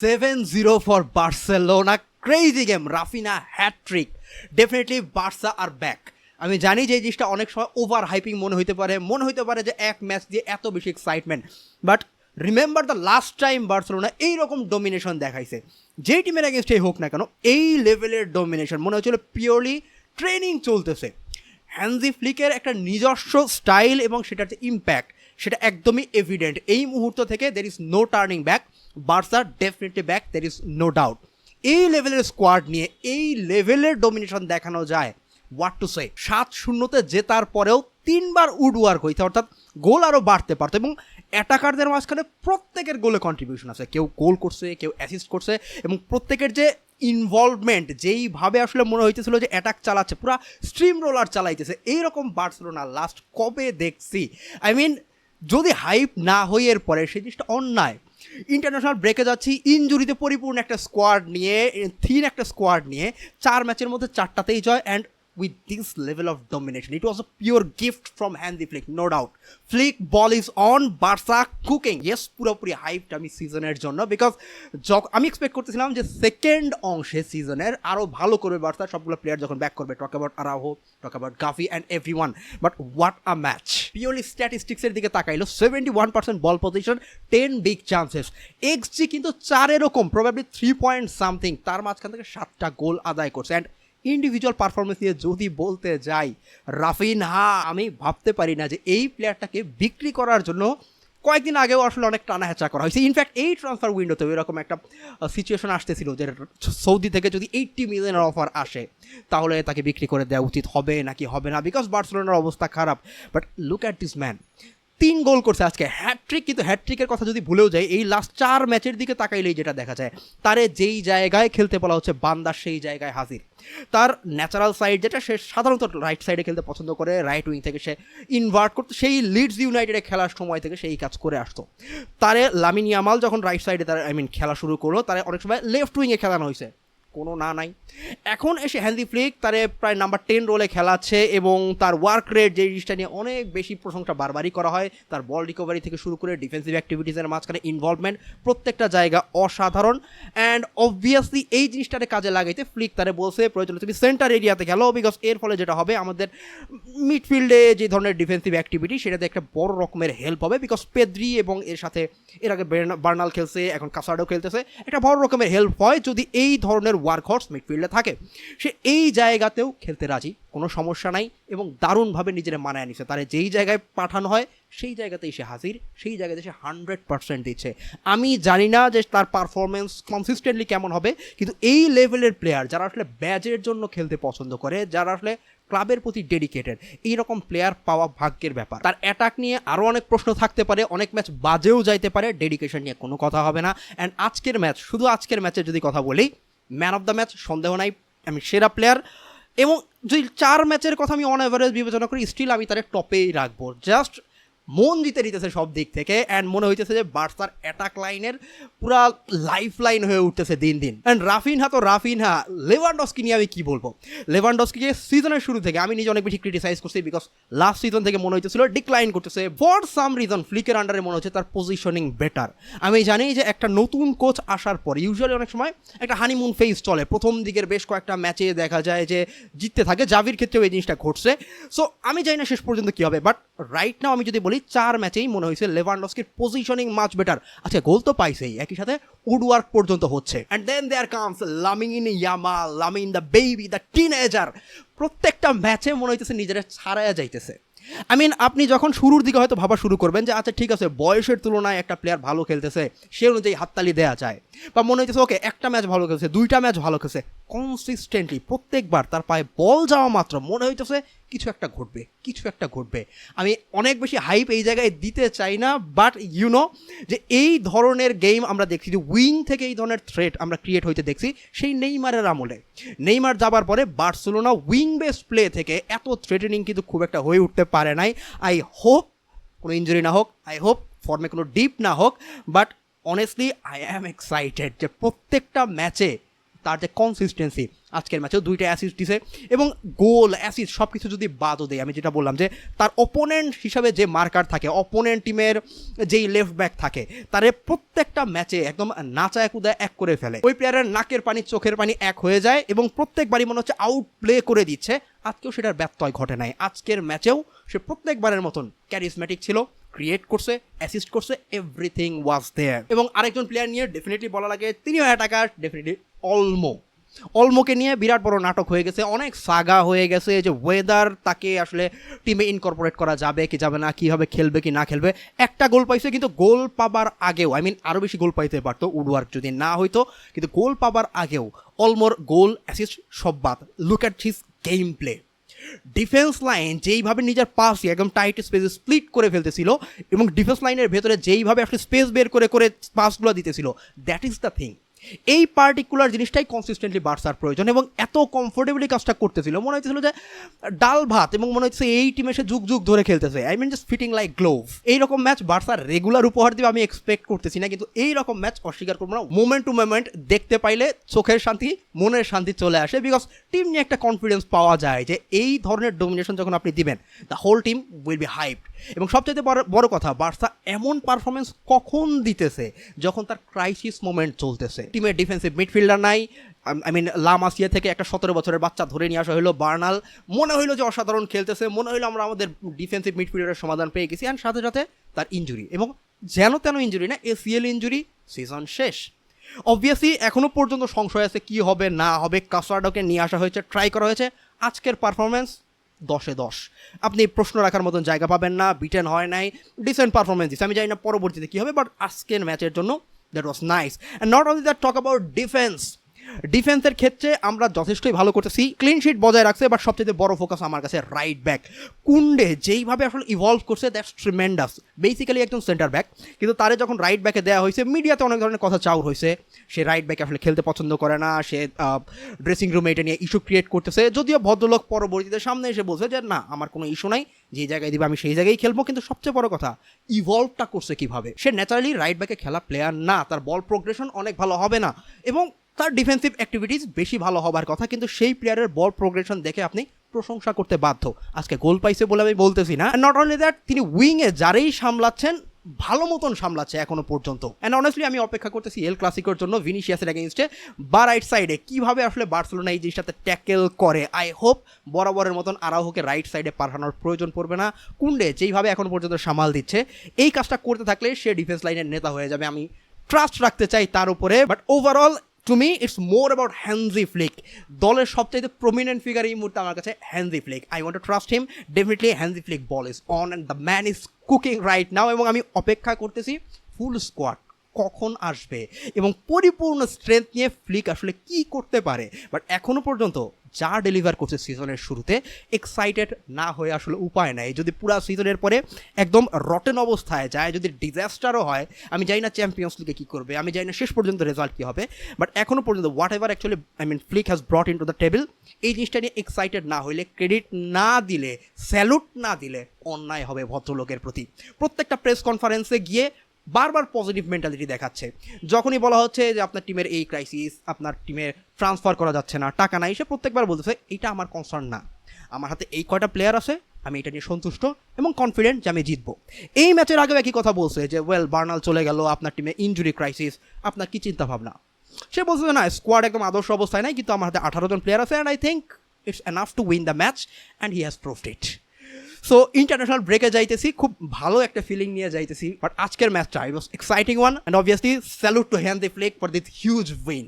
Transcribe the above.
Seven zero for Barcelona crazy game Raphinha hat trick definitely Barca are back আমি জানি যে এই জিনিসটা অনেক সময় ওভার হাইপিং মনে হইতে পারে। মনে হইতে পারে যে এক ম্যাচ দিয়ে এত বেশি excitement but remember the last time Barcelona এইরকম ডোমিনেশন দেখাইছে। যেই টিমের অ্যাগেনস্টেই হোক না কেন, এই লেভেলের ডোমিনেশন মনে হচ্ছিল পিওরলি ট্রেনিং চলতেছে। হ্যান্ডি ফ্লিকের একটা নিজস্ব স্টাইল এবং সেটার যে ইম্প্যাক্ট সেটা একদমই এভিডেন্ট এই মুহূর্ত থেকে there is no turning back Barca definitely back there is no doubt এই লেভেলের স্কোয়াড নিয়ে, এই লেভেলের ডোমিনেশন দেখানো যায় হোয়াট টু সে সাত শূন্যতে জেতার পরেও তিনবার উড ওয়ার্ক হইতে অর্থাৎ গোল আরও বাড়তে পারতো এবং অ্যাটাকারদের মাঝখানে প্রত্যেকের গোলে কন্ট্রিবিউশন আছে। কেউ গোল করছে, কেউ অ্যাসিস্ট করছে এবং প্রত্যেকের যে ইনভলভমেন্ট যেইভাবে আসলে মনে হইতেছিল যে অ্যাটাক চালাচ্ছে, পুরো স্ট্রিম রোলার চালাইতেছে, এইরকম বার্সেলোনা লাস্ট কবে দেখছি? আই মিন যদি হাইপ না হই এর পরে সেই জিনিসটা অন্যায়। ইন্টারন্যাশনাল ব্রেকে যাচ্ছি। ইঞ্জুরিতে পরিপূর্ণ একটা স্কোয়াড নিয়ে থিন একটা স্কোয়াড নিয়ে, চার ম্যাচের মধ্যে চারটাতেই জয় and with this level of domination. It was a pure gift from Hansi Flick, no doubt. Flick ball is on, Barca cooking. Yes, পুরোপুরি হাইপড আমি সিজনের জন্য বিকজ আমি এক্সপেক্ট করতেছিলাম যে সেকেন্ড অংশে সিজনের আরও ভালো করবে বার্সা সবগুলো প্লেয়ার যখন ব্যাক করবে talk about Araujo talk about Gavi and everyone but what a match purely স্ট্যাটিস্টিক্সের দিকে তাকাইলো seventy one percent ball possession ten big chances X G কিন্তু চার এরকম প্রবাবলি থ্রি পয়েন্ট সামথিং তার মাঝখান থেকে সাতটা গোল আদায় করছে অ্যান্ড ইন্ডিভিজুয়াল পারফরমেন্স নিয়ে যদি বলতে যাই রাফিনহা আমি ভাবতে পারি না যে এই প্লেয়ারটাকে বিক্রি করার জন্য কয়েকদিন আগেও আসলে অনেক টানা হেঁচা করা হয়েছে। ইনফ্যাক্ট এই ট্রান্সফার উইন্ডোতে এরকম একটা সিচুয়েশন আসতেছিল যে সৌদি থেকে যদি এইট্টি মিলিয়নের অফার আসে, তাহলে তাকে বিক্রি করে দেওয়া উচিত হবে নাকি হবে না? বিকজ বার্সেলোনার অবস্থা খারাপ। But look at this man তিন গোল করছে আজকে। হ্যাট্রিক কিন্তু হ্যাট্রিকের কথা যদি ভুলেও যায় এই লাস্ট চার ম্যাচের দিকে তাকাইলেই যেটা দেখা যায়, তারে যেই জায়গায় খেলতে বলা হচ্ছে বান্দার সেই জায়গায় হাজির। তার ন্যাচারাল সাইড যেটা, সে সাধারণত রাইট সাইডে খেলতে পছন্দ করে রাইট উইং থেকে সে ইনভার্ট করতো, সেই লিডস ইউনাইটেডে খেলার সময় থেকে সেই কাজ করে আসতো। তারে লামিন ইয়ামাল যখন রাইট সাইডে তার আই মিন খেলা শুরু করল, তারে অনেক সময় লেফট উইংয়ে খেলানো হয়েছে। কোনো না নাই। এখন এসে হ্যান্ডি ফ্লিক তারে প্রায় নাম্বার টেন রোলে খেলাচ্ছে এবং তার ওয়ার্ক রেট যে জিনিসটা নিয়ে অনেক বেশি প্রশংসা বারবারই করা হয়, তার বল রিকভারি থেকে শুরু করে ডিফেন্সিভ অ্যাক্টিভিটিসের মাঝখানে ইনভলভমেন্ট প্রত্যেকটা জায়গা অসাধারণ অ্যান্ড অবভিয়াসলি এই জিনিসটারে কাজে লাগাইতে ফ্লিক তারে বলছে, প্রয়োজন তুমি সেন্টার এরিয়াতে খেলো বিকজ এর ফলে যেটা হবে, আমাদের মিডফিল্ডে যে ধরনের ডিফেন্সিভ অ্যাক্টিভিটি সেটাতে একটা বড় রকমের হেল্প হবে বিকজ পেদ্রি এবং এর সাথে, এর আগে বার্নাল খেলছে, এখন কাসাডো খেলতেছে, একটা বড় রকমের হেল্প হয় যদি এই ধরনের ওয়ার্ক হর্স মিডফিল্ডে থাকে। সে এই জায়গাতেও খেলতে রাজি, কোনো সমস্যা নাই এবং দারুণভাবে নিজের মানায় নিছে। তার যেই জায়গায় পাঠানো হয়, সেই জায়গাতেই সে হাজির, সেই জায়গাতে সে হান্ড্রেড পার্সেন্ট দিচ্ছে। আমি জানি না যে তার পারফরমেন্স কনসিস্টেন্টলি কেমন হবে, কিন্তু এই লেভেলের প্লেয়ার যারা আসলে ব্যাজের জন্য খেলতে পছন্দ করে, যারা আসলে ক্লাবের প্রতি ডেডিকেটেড এইরকম প্লেয়ার পাওয়া ভাগ্যের ব্যাপার। তার অ্যাটাক নিয়ে আরও অনেক প্রশ্ন থাকতে পারে, অনেক ম্যাচ বাজেও যাইতে পারে ডেডিকেশন নিয়ে কোনো কথা হবে না। অ্যান্ড আজকের ম্যাচ শুধু আজকের ম্যাচের যদি কথা বলি ম্যান অফ দ্য ম্যাচ সন্দেহ নাই, আমি সেরা প্লেয়ার এবং যদি চার ম্যাচের কথা আমি অন অ্যাভারেজ বিবেচনা করি স্টিল আমি তাদের টপেই রাখব। জাস্ট মন জিতে নিতেছে সব দিক থেকে অ্যান্ড মনে হইতেছে যে বার্সার অ্যাটাক লাইনের পুরা লাইফ লাইন হয়ে উঠতেছে দিন দিন। অ্যান্ড রাফিনহা তো রাফিনহা লেভানডস্কি নিয়ে আমি কি বলব? লেভানডস্কিকে সিজনের শুরু থেকে, আমি নিজে অনেক বেশি ক্রিটিসাইজ করছি বিকজ লাস্ট সিজন থেকে মনে হইতেছিল ডিক্লাইন করতেছে। ফর সাম রিজন ফ্লিকের আন্ডারে মনে হচ্ছে তার পজিশনিং বেটার আমি জানি যে একটা নতুন কোচ আসার পর ইউজুয়ালি অনেক সময় একটা হানিমুন ফেজ চলে। প্রথম দিকের বেশ কয়েকটা ম্যাচে দেখা যায় যে জিততে থাকে, জাভির ক্ষেত্রেও এই জিনিসটা ঘটছে। সো আমি জানি না শেষ পর্যন্ত কী হবে বাট রাইট নাও আমি যদি বলি চার ম্যাচেই মনে হয়েছে লেভানডস্কির পজিশনিং মাচ বেটার আচ্ছা গোল তো পাইছেই, একই সাথে উড ওয়ার্ক পর্যন্ত হচ্ছে। And then there comes Lamine Yamal Lamine the baby the teenager প্রত্যেকটা ম্যাচে মনে হইতেছে নিজেরা ছাড়াইয়া যাইতেছে। আই মিন আপনি যখন শুরুর দিকে হয়তো ভাবা শুরু করবেন যে আচ্ছা ঠিক আছে, বয়সের তুলনায় একটা প্লেয়ার ভালো খেলতেছে, সে অনুযায়ী হাততালি দেওয়া যায়। বা মনে হইতেছে, ওকে, একটা ম্যাচ ভালো খেলছে, দুইটা ম্যাচ ভালো খেলছে। কনসিস্টেন্টলি প্রত্যেকবার তার পায়ে বল যাওয়া মাত্র মনে হইতেছে কিছু একটা ঘটবে। কিছু একটা ঘটবে। আমি অনেক বেশি হাইপ এই জায়গায় দিতে চাই না বাট ইউ নো যে এই ধরনের গেম আমরা দেখছি, যে উইং থেকে এই ধরনের থ্রেট আমরা ক্রিয়েট হইতে দেখছি সেই নেইমারের আমলে। নেইমার যাবার পরে বার্সেলোনা উইং বেস্ট প্লে থেকে এত থ্রেটেনিং কিন্তু খুব একটা হয়ে উঠতে পারে নাই। আই হোপ কোনো ইঞ্জুরি না হোক আই হোপ ফর্মে কোনো ডিপ না হোক but honestly I am excited যে প্রত্যেকটা ম্যাচে তার যে কনসিস্টেন্সি আজকের ম্যাচেও দুইটা অ্যাসিস্ট দিছে এবং গোল অ্যাসিস্ট সব কিছু যদি বাদও দেয়, আমি যেটা বললাম যে তার অপোনেন্ট হিসাবে যে মার্কার থাকে অপোনেন্ট টিমের যেই লেফট ব্যাক থাকে, তারে প্রত্যেকটা ম্যাচে একদম নাচায় কুদায় এক করে ফেলে। ওই প্লেয়ারের নাকের পানি, চোখের পানি এক হয়ে যায় এবং প্রত্যেকবারই মনে হচ্ছে আউট প্লে করে দিচ্ছে। আজকেও সেটার ব্যত্যয় ঘটে নাই। আজকের ম্যাচেও সে প্রত্যেকবারের মতন ক্যারিসম্যাটিক ছিল। ক্রিয়েট করছে অ্যাসিস্ট করছে এভরিথিং ওয়াজ দেয়ার এবং আরেকজন প্লেয়ার নিয়ে ডেফিনেটলি বলা লাগে তিনিও অ্যাটাকার ডেফিনেটলি অলমো অলমোকে নিয়ে বিরাট বড় নাটক হয়ে গেছে, অনেক সাগা হয়ে গেছে যে ওয়েদার তাকে আসলে টিমে ইনকর্পোরেট করা যাবে কি যাবে না কীভাবে খেলবে কি না খেলবে। একটা গোল পাইছে কিন্তু গোল পাবার আগেও আই মিন আরও বেশি গোল পাইতে পারতো উডওয়ার্ক যদি না হইতো, কিন্তু গোল পাবার আগেও অলমোর গোল অ্যাসিস্ট সব বাদ। Look at his game play defence line যেইভাবে নিজের পাস একদম টাইট স্পেসে স্প্লিট করে ফেলতেছিল এবং ডিফেন্স লাইনের ভেতরে যেইভাবে আসলে স্পেস বের করে করে পাসগুলো দিতেছিল দ্যাট ইজ দ্য থিং এই পার্টিকুলার জিনিসটাই কনসিস্টেন্টলি বার্সার প্রয়োজন এবং এত কমফোর্টেবলি কাজটা করতেছিল। মনে হচ্ছিল যে ডাল ভাত এবং মনে হচ্ছে এই টিমে সে যুগ যুগ ধরে খেলতেছে। I mean just fitting like glove এইরকম ম্যাচ বার্সার রেগুলার উপহার দিবে আমি এক্সপেক্ট করতেছি না, কিন্তু এইরকম ম্যাচ অস্বীকার করব না। মোমেন্ট টু মোমেন্ট দেখতে পাইলে চোখের শান্তি, মনের শান্তি চলে আসে বিকজ টিম নিয়ে একটা কনফিডেন্স পাওয়া যায় যে এই ধরনের ডোমিনেশন যখন আপনি দিবেন the whole team will be hyped এবং সবচেয়ে বড় বড় কথা, বার্সা এমন পারফরমেন্স কখন দিতেছে যখন তার ক্রাইসিস মোমেন্ট চলতেছে? টিমের ডিফেন্সিভ মিডফিল্ডার নাই। আই মিন লামাসিয়া থেকে একটা সতেরো বছরের বাচ্চা ধরে নিয়ে আসা হলো বার্নাল। মনে হইল যে অসাধারণ খেলতেছে, মনে হইল আমরা আমাদের ডিফেন্সিভ মিডফিল্ডারের সমাধান পেয়ে গেছি অ্যান্ড সাথে সাথে তার ইঞ্জুরি এবং যেন তেন ইঞ্জুরি না এসিএল ইঞ্জুরি সিজন শেষ। অবভিয়াসলি এখনও পর্যন্ত সংশয় আছে কি হবে, না হবে, কাসার্ডোকে নিয়ে আসা হয়েছে ট্রাই করা হয়েছে। আজকের পারফরমেন্স দশে দশ। আপনি প্রশ্ন রাখার মতন জায়গা পাবেন না বিটেন হয় নাই ডিসেন্ট পারফরমেন্স দিচ্ছে। আমি জানি না পরবর্তীতে কী হবে বাট আজকের ম্যাচের জন্য that was nice. And not only that talk about defense. ডিফেন্সের ক্ষেত্রে আমরা যথেষ্টই ভালো করতেছি। ক্লিন শিট বজায় রাখছে বাট সবচেয়ে বড় ফোকাস আমার কাছে রাইট ব্যাক কুন্ডে যেইভাবে আসলে ইভলভ করছে দ্যাটস ট্রিমেন্ডাস বেসিক্যালি একজন সেন্টার ব্যাক কিন্তু তারে যখন রাইট ব্যাকে দেওয়া হয়েছে মিডিয়াতে অনেক ধরনের কথা চাউর হয়েছে। সে রাইট ব্যাকে আসলে খেলতে পছন্দ করে না, সে ড্রেসিং রুমে এটা নিয়ে ইস্যু ক্রিয়েট করতেছে। যদিও ভদ্রলোক পরবর্তীতে সামনে এসে বলছে যে, না, আমার কোনো ইস্যু নাই। যে জায়গায় দিবে আমি সেই জায়গায় খেলব। কিন্তু সবচেয়ে বড় কথা ইভলভটা করছে কীভাবে? সে ন্যাচারালি রাইট ব্যাকে খেলা প্লেয়ার না, তার বল প্রোগ্রেশন অনেক ভালো হবে না। এবং তার ডিফেন্সিভ অ্যাক্টিভিটিস বেশি ভালো হবার কথা, কিন্তু সেই প্লেয়ারের বল প্রোগ্রেশন দেখে আপনি প্রশংসা করতে বাধ্য। আজকে গোল পাইছে বলে আমি বলতেছি না। নট অনলি দ্যাট তিনি উইংয়ে যারেই সামলাচ্ছেন, ভালো মতন সামলাচ্ছে এখনও পর্যন্ত। অ্যান্ড অনেস্টলি আমি অপেক্ষা করতেছি এল ক্লাসিকোর জন্য ভিনিশিয়াসের এগেনস্টে বা রাইট সাইডে কীভাবে আসলে বার্সেলোনা এই জিনিসটাতে ট্যাকেল করে? আই হোপ বরাবরের মতন আরাহোকে রাইট সাইডে পাঠানোর প্রয়োজন পড়বে না। কুন্ডে যেইভাবে এখন পর্যন্ত সামাল দিচ্ছে, এই কাজটা করতে থাকলে সে ডিফেন্স লাইনের নেতা হয়ে যাবে। আমি ট্রাস্ট রাখতে চাই তার উপরে। But overall to me it's more about Hansi Flick দলের সবচাইতে প্রমিনেন্ট ফিগার এই মুহূর্তে আমার কাছে Hansi Flick I want to trust him definitely Hansi Flick ball is on and the man is cooking right now এবং আমি অপেক্ষা করতেছি ফুল স্কোয়াড কখন আসবে এবং পরিপূর্ণ স্ট্রেংথ নিয়ে ফ্লিক আসলে কি করতে পারে? বাট এখনও পর্যন্ত যা ডেলিভার করছে সিজনের শুরুতে এক্সাইটেড না হয়ে আসলে উপায় নাই। যদি পুরো সিজনের পরে একদম রটেন অবস্থায় যায়, যদি ডিজাস্টারও হয়, আমি জানি না চ্যাম্পিয়ন্স লিগে কী করবে, আমি জানি না শেষ পর্যন্ত রেজাল্ট কী হবে বাট এখনও পর্যন্ত whatever actually I mean Flick has brought into the table এই জিনিসটা নিয়ে এক্সাইটেড না হইলে ক্রেডিট না দিলে স্যালুট না দিলে অন্যায় হবে ভদ্রলোকের প্রতি। প্রত্যেকটা প্রেস কনফারেন্সে গিয়ে বারবার পজিটিভ মেন্টালিটি দেখাচ্ছে। যখনই বলা হচ্ছে যে আপনার টিমের এই ক্রাইসিস আপনার টিমের ট্রান্সফার করা যাচ্ছে না, টাকা নাই, সে প্রত্যেকবার বলতেছে এটা আমার কনসার্ন না। আমার হাতে এই কয়টা প্লেয়ার আছে, আমি এটা নিয়ে সন্তুষ্ট এবং কনফিডেন্ট যে আমি জিতবো। এই ম্যাচের আগেও একই কথা বলছে যে ওয়েল বার্নাল চলে গেল, আপনার টিমে ইঞ্জুরি ক্রাইসিস আপনার কি চিন্তাভাবনা? সে বলছে না স্কোয়াড একদম আদর্শ অবস্থায় নাই, কিন্তু আমার হাতে আঠারো জন প্লেয়ার আছে and I think it's enough to win the match and he has proved it so international ব্রেকে যাইতেছি, খুব ভালো একটা ফিলিং নিয়ে যাইতেছি বাট আজকের ম্যাচটা I was exciting one and obviously salute to Hansi Flick for this huge win